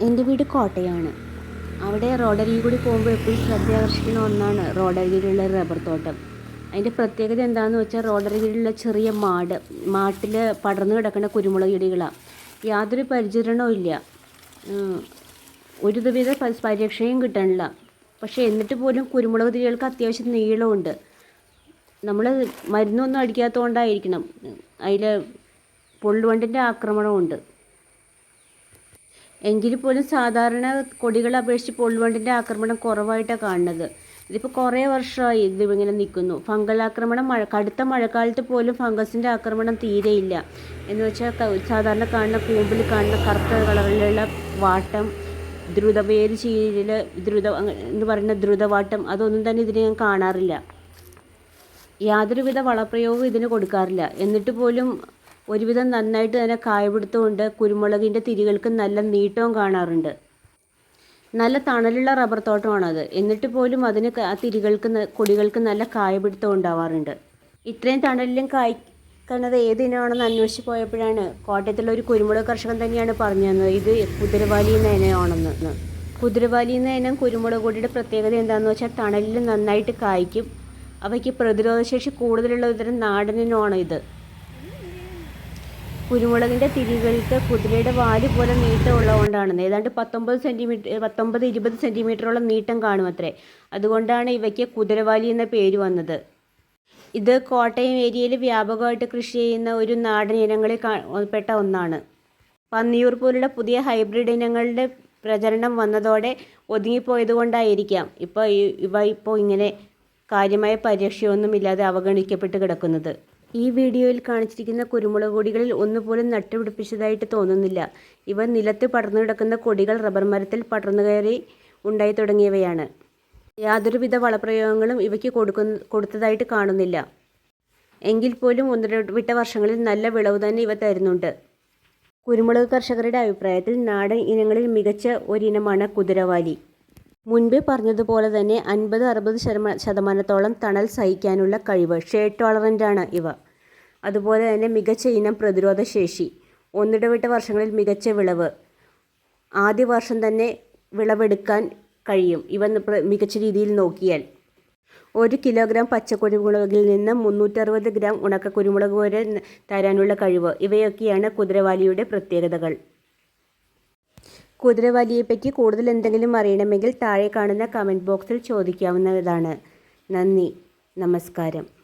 എന്റെ വീട് കോട്ടയമാണ് അവിടെ റോഡരികിൽ കൂടി പോകുമ്പോൾ എപ്പോഴും ശ്രദ്ധയാകർഷിക്കുന്ന ഒന്നാണ് റോഡരികിലുള്ള റബ്ബർ തോട്ടം. അതിന്റെ പ്രത്യേകത എന്താണെന്ന് വെച്ചാൽ റോഡരികിലുള്ള ചെറിയ മാട് മാട്ടിൽ പടർന്നു കിടക്കുന്ന കുരുമുളക് ചെടികളാണ്. യാതൊരു പരിചരണവും ഇല്ല. ഉം. ഒരു വിധ പ- പരിരക്ഷയും കിട്ടണില്ല പക്ഷേ എന്നിട്ട് പോലും കുരുമുളക് ചെടികൾക്ക് അത്യാവശ്യം നീളമുണ്ട്. നമ്മൾ മരുന്നൊന്നും അടിക്കാത്തതുകൊണ്ടായിരിക്കണം. അതിൽ പൊള്ളുവണ്ടിന്റെ ആക്രമണമുണ്ട്. എങ്കിൽ പോലും സാധാരണ കൊടികളെ അപേക്ഷിച്ച് പൊള്ളുവണ്ടിന്റെ ആക്രമണം കുറവായിട്ടാണ് കാണുന്നത്. ഇതിപ്പോൾ കുറേ വർഷമായി ഇത് ഇങ്ങനെ നിൽക്കുന്നു. ഫംഗൽ ആക്രമണം മഴ കടുത്ത മഴക്കാലത്ത് പോലും ഫംഗസിന്റെ ആക്രമണം തീരെയില്ല. എന്ന് വെച്ചാൽ സാധാരണ കാണുന്ന കൂമ്പിൽ കാണുന്ന കറുത്ത കളറിലുള്ള വാട്ടം ദ്രുതവേര് ചീരൽ ദ്രുത എന്ന് പറയുന്ന ദ്രുതവാട്ടം അതൊന്നും തന്നെ ഇതിനെ ഞാൻ കാണാറില്ല. യാതൊരുവിധ വളപ്രയോഗവും ഇതിന് കൊടുക്കാറില്ല. എന്നിട്ട് പോലും ഒരുവിധം നന്നായിട്ട് തന്നെ കായപിടുത്തമുണ്ട്. കുരുമുളകിന്റെ തിരികൾക്ക് നല്ല നീട്ടവും കാണാറുണ്ട്. നല്ല തണലുള്ള റബ്ബർ തോട്ടമാണത്. എന്നിട്ട് പോലും അതിന് ആ തിരികൾക്ക് കൊടികൾക്ക് നല്ല കായപിടുത്തം ഉണ്ടാവാറുണ്ട്. ഇത്രയും തണലിലും കായ്ക്കുന്നത് ഏത് ഇനമാണെന്ന് അന്വേഷിച്ച് പോയപ്പോഴാണ് കോട്ടയത്തുള്ള ഒരു കുരുമുളക് കർഷകൻ തന്നെയാണ് പറഞ്ഞു തന്നത്. ഇത് കുതിരവാലി എന്ന ഇനമാണെന്ന്. കുതിരവാലി എന്ന ഇനം കുരുമുളക് പൊടിയുടെ പ്രത്യേകത എന്താണെന്ന് വെച്ചാൽ തണലിൽ നന്നായിട്ട് കായ്ക്കും. അവയ്ക്ക് പ്രതിരോധശേഷി കൂടുതലുള്ള ഇതരം നാടനിനമാണ് ഇത്. കുരുമുളകിന്റെ തിരികൾക്ക് കുതിരയുടെ വാൽ പോലെ നീട്ടമുള്ളതുകൊണ്ടാണ് ഏതാണ്ട് പത്തൊമ്പത് സെന്റിമീറ്റർ പത്തൊമ്പത് ഇരുപത് സെന്റിമീറ്ററോളം നീട്ടം കാണും അത്രേ അതുകൊണ്ടാണ് ഇവയ്ക്ക് കുതിരവാലി എന്ന പേര് വന്നത്. ഇത് കോട്ടയം ഏരിയയിൽ വ്യാപകമായിട്ട് കൃഷി ചെയ്യുന്ന ഒരു നാടൻ ഇനങ്ങളിൽ പെട്ട ഒന്നാണ്. പന്നിയൂർ പോലുള്ള പുതിയ ഹൈബ്രിഡ് ഇനങ്ങളുടെ പ്രചരണം വന്നതോടെ ഒതുങ്ങിപ്പോയത് കൊണ്ടായിരിക്കാം ഇപ്പോൾ ഇവ ഇപ്പോൾ ഇങ്ങനെ കാര്യമായ പരിരക്ഷയൊന്നുമില്ലാതെ അവഗണിക്കപ്പെട്ട് കിടക്കുന്നത്. ഈ വീഡിയോയിൽ കാണിച്ചിരിക്കുന്ന കുരുമുളക് കൊടികളിൽ ഒന്നുപോലും നട്ടുപിടിപ്പിച്ചതായിട്ട് തോന്നുന്നില്ല. ഇവ നിലത്ത് പടർന്നു കിടക്കുന്ന കൊടികൾ റബ്ബർ മരത്തിൽ പടർന്നു കയറി ഉണ്ടായി തുടങ്ങിയവയാണ്. യാതൊരുവിധ വളപ്രയോഗങ്ങളും ഇവയ്ക്ക് കൊടുക്കുന്ന കൊടുത്തതായിട്ട് കാണുന്നില്ല. എങ്കിൽ പോലും ഒന്നിടവിട്ട വർഷങ്ങളിൽ നല്ല വിളവ് തന്നെ ഇവ തരുന്നുണ്ട്. കുരുമുളക് കർഷകരുടെ അഭിപ്രായത്തിൽ നാടൻ ഇനങ്ങളിൽ മികച്ച ഒരിനമാണ് കുതിരവാലി. മുൻപേ പറഞ്ഞതുപോലെ തന്നെ അൻപത് അറുപത് ശതമാ ശതമാനത്തോളം തണൽ സഹിക്കാനുള്ള കഴിവ് ഷേഡ് ടോളറന്റാണ് ഇവ. അതുപോലെ തന്നെ മികച്ച ഇനം പ്രതിരോധ ശേഷി ഒന്നിടവിട്ട വർഷങ്ങളിൽ മികച്ച വിളവ് ആദ്യ വർഷം തന്നെ വിളവെടുക്കാൻ കഴിയും. ഇവ മികച്ച രീതിയിൽ നോക്കിയാൽ. ഒരു കിലോഗ്രാം പച്ചക്കുരുമുളകിൽ നിന്ന് മുന്നൂറ്ററുപത് ഗ്രാം ഉണക്ക കുരുമുളക് വരെ തരാനുള്ള കഴിവ്. ഇവയൊക്കെയാണ് കുതിരവാലിയുടെ പ്രത്യേകതകൾ. കുതിരവാലിയെപ്പറ്റി കൂടുതൽ എന്തെങ്കിലും അറിയണമെങ്കിൽ താഴെ കാണുന്ന കമന്റ് ബോക്സിൽ ചോദിക്കാവുന്നതാണ്. നന്ദി. നമസ്കാരം.